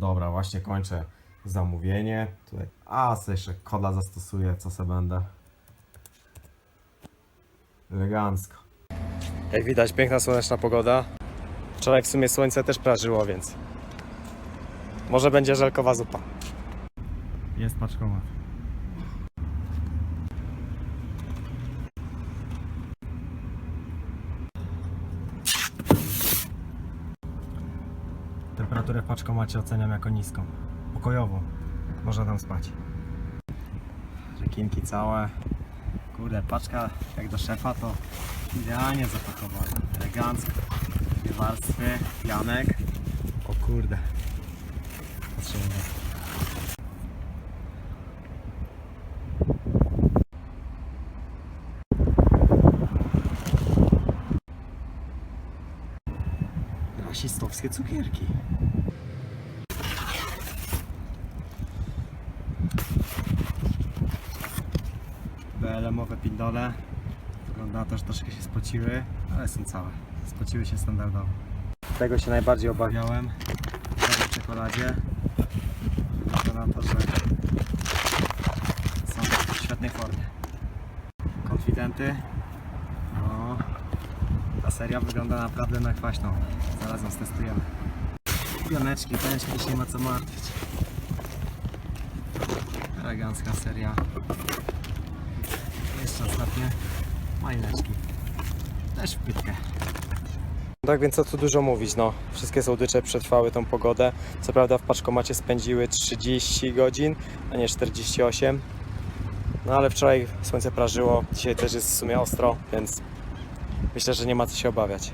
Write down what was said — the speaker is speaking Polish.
Dobra, właśnie kończę zamówienie. Tutaj. A, sobie jeszcze koda zastosuję, co se będę. Elegancko. Jak widać, piękna słoneczna pogoda. Wczoraj w sumie słońce też prażyło, więc może będzie żelkowa zupa. Jest paczkomat. Temperaturę w paczkomacie oceniam jako niską. Pokojowo. Można tam spać. Rekinki całe. Kurde, paczka jak do szefa to idealnie zapakowana. Elegancko. Dwie warstwy, pianek. O kurde. Patrzymy Rasistowskie cukierki. BLM-owe pindole. Wygląda na to, że troszkę się spociły, ale są całe. Spociły się standardowo. Tego się najbardziej obawiałem. W czekoladzie. Wygląda na to, że są w świetnej formie. Konfidenty. Ta seria wygląda naprawdę na kwaśną. Zaraz ją stestujemy. Pioneczki, też już nie ma co martwić. Elegancka seria. Jeszcze ostatnie malineczki. Też w pytkę. Tak więc co tu dużo mówić, no. Wszystkie słodycze przetrwały tą pogodę. Co prawda w paczkomacie spędziły 30 godzin, a nie 48. No ale wczoraj słońce prażyło, dzisiaj też jest w sumie ostro, więc myślę, że nie ma co się obawiać.